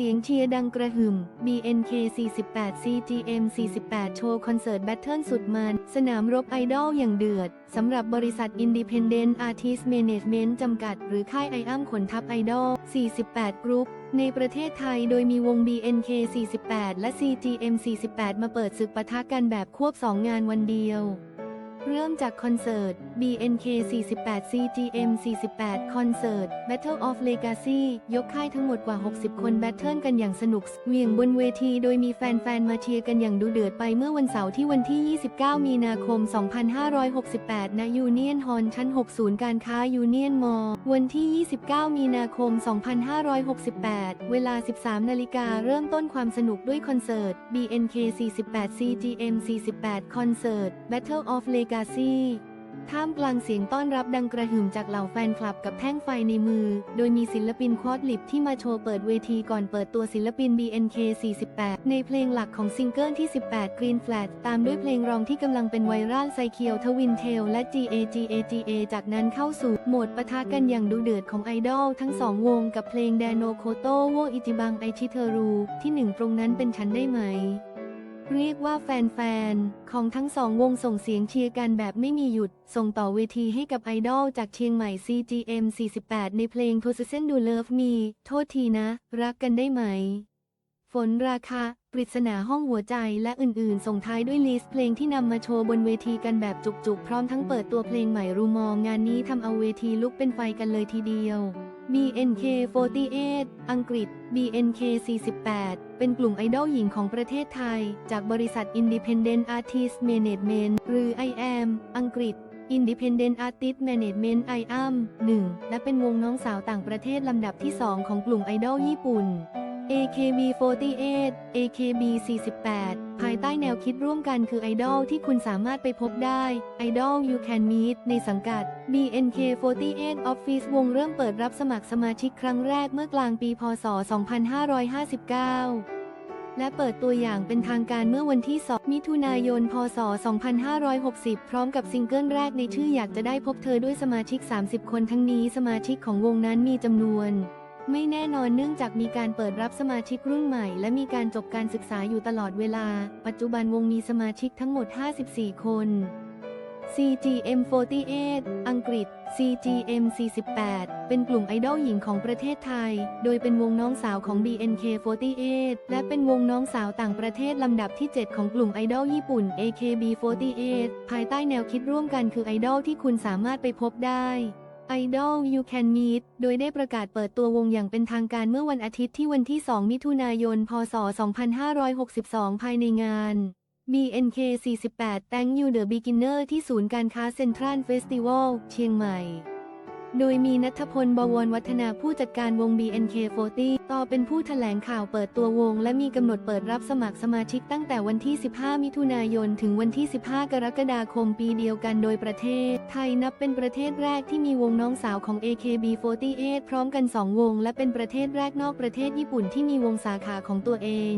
เสียงเชียร์ดังกระหึ่ม BNK 48 CGM 48 โชว์คอนเสิร์ตแบทเทิลสุดมัน สนามรบไอดอลอย่างเดือด สำหรับบริษัท Independent Artist Management จำกัด หรือค่ายไออัมขนทัพไอดอล 48 กรุ๊ปในประเทศไทยโดยมีวง BNK 48 และ CGM 48 มาเปิดศึกปะทะกันแบบควบ 2 งานวันเดียว เริ่มจากคอนเสิร์ต BNK 48 CGM 48 คอนเสิร์ต Battle of Legacy ยกค่ายทั้งหมดกว่า 60 คนแบทเทิลกันอย่างสนุกเวียงบนเวทีโดยมีแฟนๆ มาเชียร์กันอย่างดูเดือดไปเมื่อวันเสาร์ที่วันที่ 29 มีนาคม 2568 ณ ยูเนียนฮอลชั้น6ศูนย์การค้ายูเนียนมอ วันที่ 29 มีนาคม 2568 เวลา 13 นาฬิกาเริ่มต้นความสนุกด้วยคอนเสิร์ต BNK 48 CGM 48 คอนเสิร์ต Battle of Legacy ท่ามกลางเสียงต้อนรับดังกระหึ่มจากเหล่าแฟนคลับกับแท่งไฟในมือ โดยมีศิลปินคอดลิปที่มาโชว์เปิดเวทีก่อนเปิดตัวศิลปิน BNK 48ในเพลงหลักของซิงเกิลที่ 18 Green Flag ตามด้วยเพลงรองที่กำลังเป็นไวรัลไซเคียวทวินเทลและ GAGAGA จากนั้นเข้าสู่โหมดปะทะกันอย่างดูเดือดของไอดอลทั้งสองวงกับเพลงแดโนโคโตโวอิจิบังไอชิเทรูที่หนึ่งตรงนั้นเป็นฉันได้ไหม เรียกว่าแฟนๆ ของทั้งสองวงส่งเสียงเชียร์กันแบบไม่มีหยุด ส่งต่อเวทีให้กับไอดอลจากเชียงใหม่ CGM 48 ในเพลง Position Do Love Me โทษทีนะ รักกันได้ไหม ฝนราคา ปริศนาห้องหัวใจและอื่นๆ ส่งท้ายด้วยลิสต์เพลงที่นำมาโชว์บนเวทีกันแบบจุกๆ พร้อมทั้งเปิดตัวเพลงใหม่รูมองงานนี้ทำเอาเวทีลุกเป็นไฟกันเลยทีเดียว BNK 48 อังกฤษ BNK 48 เป็นกลุ่มไอดอลหญิงของประเทศไทย จากบริษัท Independent Artist Management หรือ IAM อังกฤษ Independent Artist Management IAM 1 และเป็นวงน้องสาวต่างประเทศลำดับที่ 2 ของกลุ่มไอดอลญี่ปุ่น AKB48 AKB 48 ภายใต้แนวคิดร่วมกันคือไอดอลที่คุณสามารถไปพบได้ Idol You Can Meet ในสังกัด BNK48 Office วงเริ่มเปิดรับสมัครสมาชิกครั้งแรกเมื่อกลางปีพศ 2559และเปิดตัวอย่างเป็นทางการเมื่อวันที่ 2 มิถุนายน พศ 2560 พร้อมกับซิงเกิลแรกในชื่ออยากจะได้พบเธอด้วยสมาชิก 30 คนทั้งนี้สมาชิกของวงนั้นมีจำนวน ไม่แน่นอนเนื่องจากมีการเปิดรับสมาชิกรุ่นใหม่ และมีการจบการศึกษาอยู่ตลอดเวลา ปัจจุบันวงมีสมาชิกทั้งหมด 54 คน CGM 48 อังกฤษ CGM 48 เป็นกลุ่มไอดอลหญิงของประเทศไทย โดยเป็นวงน้องสาวของ BNK 48 และเป็นวงน้องสาวต่างประเทศลำดับที่ 7 ของกลุ่มไอดอลญี่ปุ่น AKB 48 ภายใต้แนวคิดร่วมกันคือไอดอลที่คุณสามารถไปพบได้ Idol You Can Meet โดยได้ประกาศเปิดตัววงอย่างเป็นทางการเมื่อวันอาทิตย์ที่วันที่ 2 มิถุนายน พศ 2562 ภายในงาน BNK 48 Thank You The Beginner ที่ศูนย์การค้าเซ็นทรัลเฟสติวัลเชียงใหม่ โดยมีนัทพล บวรวัฒนาผู้จัดการวง BNK40 ต่อเป็นผู้แถลงข่าวเปิดตัววง และมีกำหนดเปิดรับสมัครสมาชิกตั้งแต่วันที่ 15 มิถุนายน ถึงวันที่ 15 กรกฎาคมปีเดียวกันโดยประเทศ ไทยนับเป็นประเทศแรกที่มีวงน้องสาวของ AKB48 พร้อมกัน 2 วง และเป็นประเทศแรกนอกประเทศญี่ปุ่นที่มีวงสาขาของตัวเอง